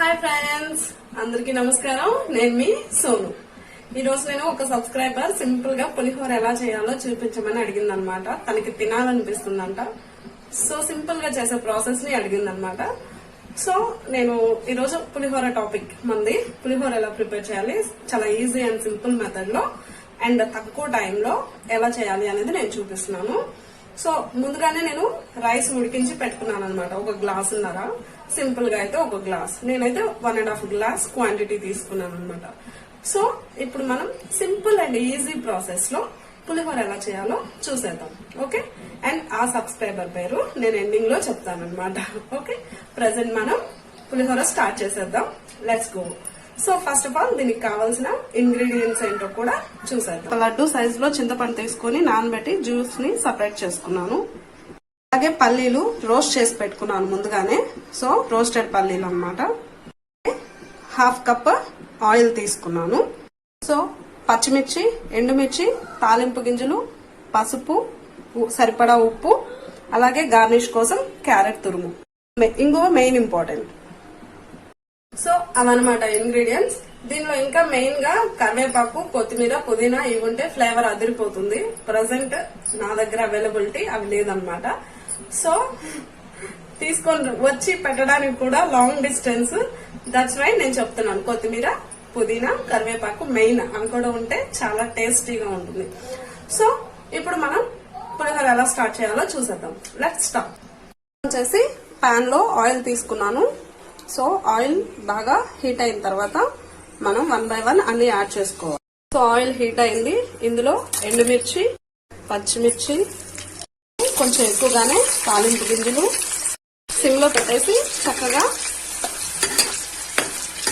Hi friends అందరికీ నమస్కారం. నేను మీ సోను. ఈ రోజు నేను ఒక సబ్స్క్రైబర్ సింపుల్గా పులిహోర ఎలా చేయాలో చూపించమని అడిగిందనమాట. తనకి తినాలనిపిస్తుందంట. సో సింపుల్గా చేసే ప్రాసెస్ని అడిగిందనమాట. సో నేను ఈ రోజు పులిహోర టాపిక్ మంది. పులిహోర ఎలా ప్రిపేర్ చేయాలి? చాలా ఈజీ అండ్ సింపుల్ మెథడ్లో అండ్ తక్కువ టైంలో ఎలా చేయాలి అనేది నేను చూపిస్తున్నాను. సో ముందుగానే నేను రైస్ ఉడికించి పెట్టుకున్నాను అనమాట ఒక గ్లాస్ ఉన్నారా. సింపుల్గా అయితే ఒక గ్లాస్. నేనైతే one and half glass quantity తీసుకున్నాను అనమాట సో ఇప్పుడు మనం సింపుల్ అండ్ ఈజీ ప్రాసెస్లో పులిహోర ఎలా చేయాలో చూసేద్దాం. ఓకే? అండ్ ఆ సబ్స్క్రైబర్ పేరు నేను ఎండింగ్లో చెప్తాను అనమాట ఓకే? ప్రజెంట్ మనం పులిహోర స్టార్ట్ చేసేద్దాం. Let's go so first of all దీనికి కావాల్సిన ఇంగ్రీడియంట్స్ ఏంటో కూడా చూసేద్దాం. లడ్డు సైజ్లో చింతపండు తీసుకొని నానబెట్టి జ్యూస్ని సపరేట్ చేసుకున్నాను. అలాగే పల్లీలు రోస్ట్ చేసి పెట్టుకున్నాను ముందుగానే. సో రోస్టెడ్ పల్లీలు అన్నమాట. హాఫ్ కప్ ఆయిల్ తీసుకున్నాను. సో పచ్చిమిర్చి ఎండుమిర్చి తాలింపు గింజలు పసుపు సరిపడా ఉప్పు అలాగే గార్నిష్ కోసం క్యారెట్ తురుము. మె- ఇంగువ మెయిన్ ఇంపార్టెంట్. సో అవన్నమాట ఇంగ్రీడియంట్స్. దీనిలో ఇంకా మెయిన్గా కరివేపాకు కొత్తిమీర పుదీనా ఇవి ఉంటే ఫ్లేవర్ అదిరిపోతుంది. ప్రజెంట్ నా దగ్గర అవైలబిలిటీ అవి లేదనమాట సో తీసుకొని వచ్చి పెట్టడానికి కూడా లాంగ్ డిస్టెన్స్ దట్స్ వై నేను చెప్తున్నాను కొత్తిమీర పుదీనా కరివేపాకు మెయిన్ అవి కూడా ఉంటే చాలా టేస్టీగా ఉంటుంది. సో ఇప్పుడు మనం పులిహోర ఎలా స్టార్ట్ చేయాలో చూసేద్దాం. లెట్ స్టార్ట్ వచ్చేసి పాన్లో ఆయిల్ తీసుకున్నాను. సో ఆయిల్ బాగా హీట్ అయిన తర్వాత మనం వన్ బై వన్ అన్ని యాడ్ చేసుకోవాలి. సో ఆయిల్ హీట్ అయింది. ఇందులో ఎండుమిర్చి పచ్చిమిర్చి కొంచెం ఎక్కువగానే తాలింపు గింజలు సిమ్లో పెట్టేసి చక్కగా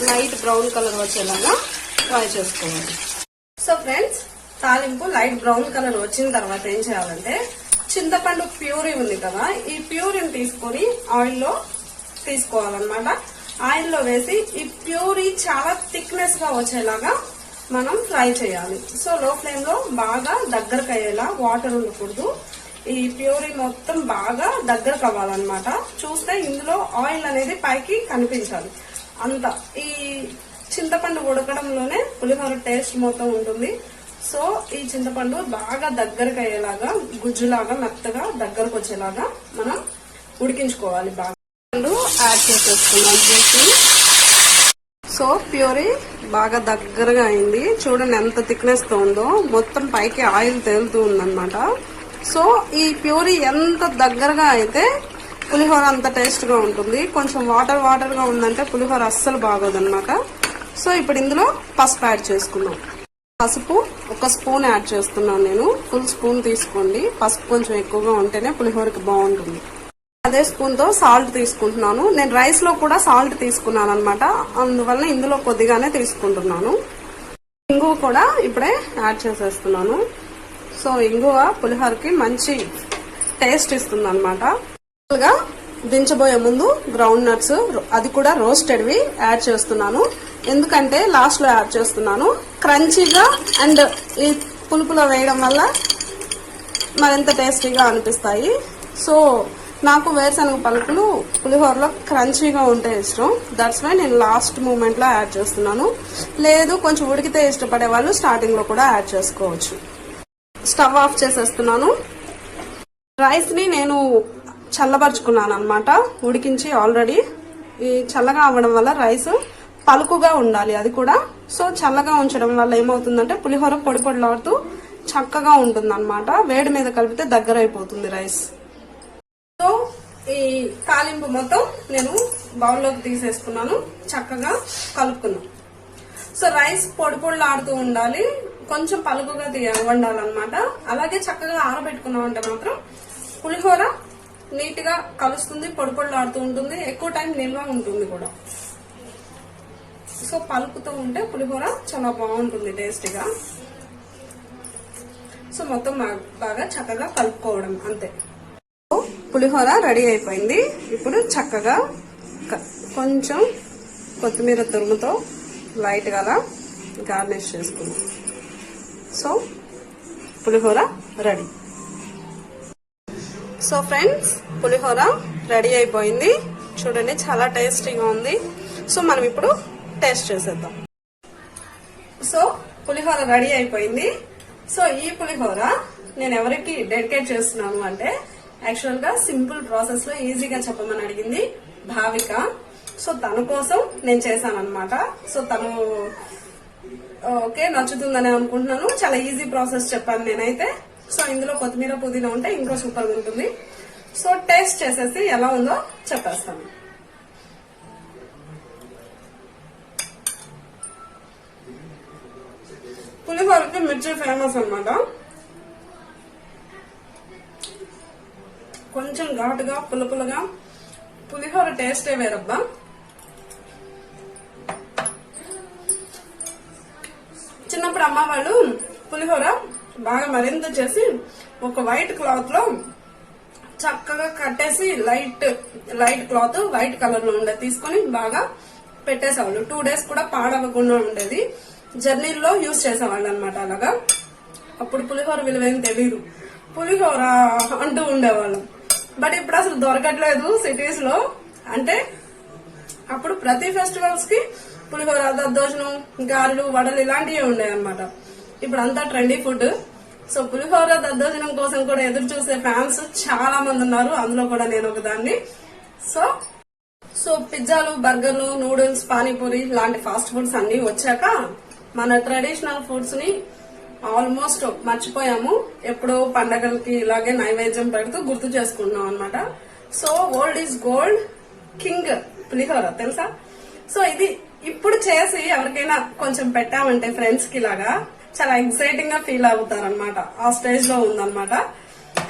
లైట్ బ్రౌన్ కలర్ వచ్చేలాగా ఫ్రై చేసుకోవాలి. సో ఫ్రెండ్స్ తాలింపు లైట్ బ్రౌన్ కలర్ వచ్చిన తర్వాత ఏం చేయాలంటే చింతపండు ప్యూరీ ఉంది కదా ఈ ప్యూరీని తీసుకొని ఆయిల్లో తీసుకోవాలన్నమాట. ఆయిల్లో వేసి ఈ ప్యూరీ చాలా థిక్నెస్గా వచ్చేలాగా మనం ఫ్రై చేయాలి. సో లో ఫ్లేమ్లో బాగా దగ్గరకు అయ్యేలా వాటర్ ఉండకూడదు. ఈ ప్యూరీ మొత్తం బాగా దగ్గర అవ్వాలన్నమాట. చూస్తే ఇందులో ఆయిల్ అనేది పైకి కనిపించాలి. అంత ఈ చింతపండు ఉడకడంలోనే పులిహోర టేస్ట్ మొత్తం ఉంటుంది. సో ఈ చింతపండు బాగా దగ్గరకు అయ్యేలాగా గుజ్జులాగా మెత్తగా దగ్గరకు వచ్చేలాగా మనం ఉడికించుకోవాలి బాగా. చింతపండు యాడ్ చేసేసుకున్నాం చేసి. సో ప్యూరీ బాగా దగ్గరగా అయింది. చూడండి ఎంత థిక్నెస్తో ఉందో. మొత్తం పైకి ఆయిల్ తేలుతూ ఉందన్నమాట. సో ఈ ప్యూరీ ఎంత దగ్గరగా అయితే పులిహోర అంత టేస్ట్గా ఉంటుంది. కొంచెం వాటర్ వాటర్గా ఉందంటే పులిహోర అస్సలు బాగోదన్నమాట. సో ఇప్పుడు ఇందులో పసుపు యాడ్ చేసుకున్నాం పసుపు ఒక స్పూన్ యాడ్ చేస్తున్నాను నేను. ఫుల్ స్పూన్ తీసుకోండి. పసుపు కొంచెం ఎక్కువగా ఉంటేనే పులిహోరకి బాగుంటుంది. అదే స్పూన్తో సాల్ట్ తీసుకుంటున్నాను. నేను రైస్లో కూడా సాల్ట్ తీసుకున్నాను అనమాట అందువల్ల ఇందులో కొద్దిగానే తీసుకుంటున్నాను. ఇంగు కూడా ఇప్పుడే యాడ్ చేసేస్తున్నాను. సో ఇంగువ పులిహోరకి మంచి టేస్ట్ ఇస్తుంది అనమాట దించబోయే ముందు గ్రౌండ్ నట్స్ అది కూడా రోస్టెడ్వి యాడ్ చేస్తున్నాను. ఎందుకంటే లాస్ట్లో యాడ్ చేస్తున్నాను. క్రంచీగా అండ్ ఈ పులుపులో వేయడం వల్ల మరింత టేస్టీగా అనిపిస్తాయి. సో నాకు వేరుశనగ పలుకులు పులిహోరలో క్రంచీగా ఉంటే ఇష్టం. దట్స్ వై నేను లాస్ట్ మూమెంట్లో యాడ్ చేస్తున్నాను. లేదు కొంచెం ఉడికితే ఇష్టపడే వాళ్ళు స్టార్టింగ్లో కూడా యాడ్ చేసుకోవచ్చు. స్టవ్ ఆఫ్ చేసేస్తున్నాను. రైస్ని నేను చల్లబరుచుకున్నాను అనమాట ఉడికించి ఆల్రెడీ ఈ చల్లగా అవ్వడం వల్ల రైస్ పలుకుగా ఉండాలి అది కూడా. సో చల్లగా ఉంచడం వల్ల ఏమవుతుందంటే పులిహోర పొడి పొడిలాడుతూ చక్కగా ఉంటుంది అనమాట వేడి మీద కలిపితే దగ్గర అయిపోతుంది రైస్. సో ఈ తాలింపు మొత్తం నేను బౌల్లోకి తీసేసుకున్నాను. చక్కగా కలుపుకున్నాను. సో రైస్ పొడి పొడిలాడుతూ ఉండాలి. కొంచెం పలుకుగా వండాలన్నమాట. అలాగే చక్కగా ఆరబెట్టుకున్నాం అంటే మాత్రం పులిహోర నీట్గా కలుస్తుంది పొడి పొడిలాడుతూ ఉంటుంది ఎక్కువ టైం నిల్వ ఉంటుంది కూడా. సో పలుకుతూ ఉంటే పులిహోర చాలా బాగుంటుంది టేస్టీగా. సో మొత్తం బాగా చక్కగా కలుపుకోవడం అంతే. పులిహోర రెడీ అయిపోయింది. ఇప్పుడు చక్కగా కొంచెం కొత్తిమీర తురుముతో లైట్గా గార్నిష్ చేసుకుందాం. So pulihora ready. So friends pulihora ready అయిపోయింది. చూడండి చాలా టేస్టీగా ఉంది. సో మనం ఇప్పుడు టేస్ట్ చేసేద్దాం. సో పులిహోర రెడీ అయిపోయింది. సో ఈ పులిహోర నేను ఎవరికి డెడికేట్ చేస్తున్నాను అంటే యాక్చువల్గా సింపుల్ ప్రాసెస్లో ఈజీగా చెప్పమని అడిగింది భావిక. సో తన కోసం నేను చేశాను అనమాట సో తను ఓకే నచ్చుతుందని అనుకుంటున్నాను. చాలా ఈజీ ప్రాసెస్ చెప్పాను నేనైతే. సో ఇందులో కొత్తిమీర పుదీనా ఉంటే ఇంకా సూపర్ ఉంటుంది. సో టేస్ట్ చేసేసి ఎలా ఉందో చెప్పేస్తాను. పులిహోరకి మిర్చి ఫేమస్ అన్నమాట. కొంచెం ఘాటుగా పులుపులుగా. పులిహోర టేస్టే వేరబ్బా. చిన్నప్పుడు అమ్మ వాళ్ళు పులిహోర బాగా మరింత చేసి ఒక వైట్ క్లాత్లో చక్కగా కట్టేసి లైట్ లైట్ క్లాత్ వైట్ కలర్లో ఉండేది తీసుకొని బాగా పెట్టేసేవాళ్ళు. టూ డేస్ కూడా పాడవకుండా ఉండేది. జర్నీల్లో యూజ్ చేసేవాళ్ళు అనమాట అలాగా. అప్పుడు పులిహోర విలువేం తెలియదు పులిహోర అంటూ ఉండేవాళ్ళం. బట్ ఇప్పుడు అసలు దొరకట్లేదు సిటీస్లో. అంటే అప్పుడు ప్రతి ఫెస్టివల్స్కి పులిహోర దద్దోజనం గారెలు వడలు ఇలాంటివి ఉన్నాయి అనమాట ఇప్పుడు అంతా ట్రెండీ ఫుడ్ సో పులిహోర దద్దోజనం కోసం కూడా ఎదురు చూసే ఫ్యాన్స్ చాలా మంది ఉన్నారు. అందులో కూడా నేను ఒకదాన్ని. సో సో పిజ్జాలు బర్గర్లు నూడిల్స్ పానీపూరి లాంటి ఫాస్ట్ ఫుడ్స్ అన్ని వచ్చాక మన ట్రెడిషనల్ ఫుడ్స్ని ఆల్మోస్ట్ మర్చిపోయాము. ఎప్పుడో పండగలకి ఇలాగే నైవేద్యం పెడుతూ గుర్తు చేసుకుంటున్నాం అనమాట so old is gold king pulihora తెలుసా? సో ఇది ఇప్పుడు చేసి ఎవరికైనా కొంచెం పెట్టామంటే ఫ్రెండ్స్కి లాగా చాలా ఎక్సైటింగ్గా ఫీల్ అవుతారు అనమాట ఆ స్టేజ్లో ఉందన్నమాట.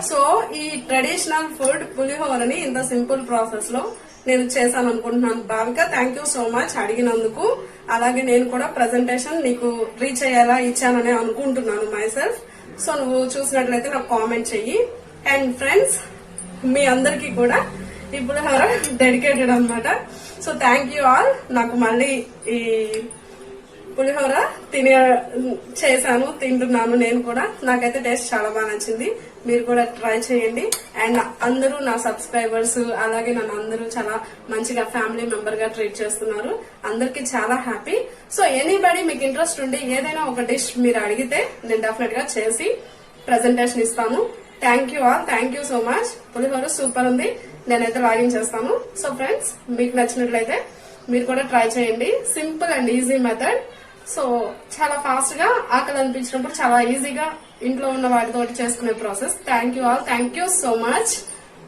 సో ఈ ట్రెడిషనల్ ఫుడ్ పులిహోరని ఇంత సింపుల్ ప్రాసెస్లో నేను చేశాను అనుకుంటున్నాను Bhavika thank you so much అడిగినందుకు. అలాగే నేను కూడా ప్రజెంటేషన్ నీకు రీచ్ అయ్యేలా ఇచ్చానని అనుకుంటున్నాను మై సెల్ఫ్ సో నువ్వు చూసినట్లయితే నాకు కామెంట్ చెయ్యి. అండ్ ఫ్రెండ్స్ మీ అందరికీ కూడా ఈ పులిహోర డెడికేటెడ్ అన్నమాట. సో థ్యాంక్ యూ ఆల్ నాకు మళ్ళీ ఈ పులిహోర తినే చేశాను తింటున్నాను నేను కూడా. నాకైతే టేస్ట్ చాలా బాగా నచ్చింది. మీరు కూడా ట్రై చేయండి. అండ్ అందరూ నా సబ్స్క్రైబర్స్ అలాగే నన్ను అందరూ చాలా మంచిగా ఫ్యామిలీ మెంబర్గా ట్రీట్ చేస్తున్నారు. అందరికి చాలా హ్యాపీ సో ఎనీబడి మీకు ఇంట్రెస్ట్ ఉండి ఏదైనా ఒక డిష్ మీరు అడిగితే నేను డెఫినెట్గా చేసి ప్రజెంటేషన్ ఇస్తాను. Thank you all thank you so much pulihora super ఉంది. నేనైతే లాగిన్ చేస్తాను. సో ఫ్రెండ్స్ మీకు నచ్చినట్లయితే మీరు కూడా ట్రై చేయండి. Simple and easy method so చాలా ఫాస్ట్గా ఆకలి అనిపించినప్పుడు చాలా ఈజీగా ఇంట్లో ఉన్న వాటితోటి చేసుకునే process thank you all thank you so much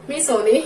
me Sony.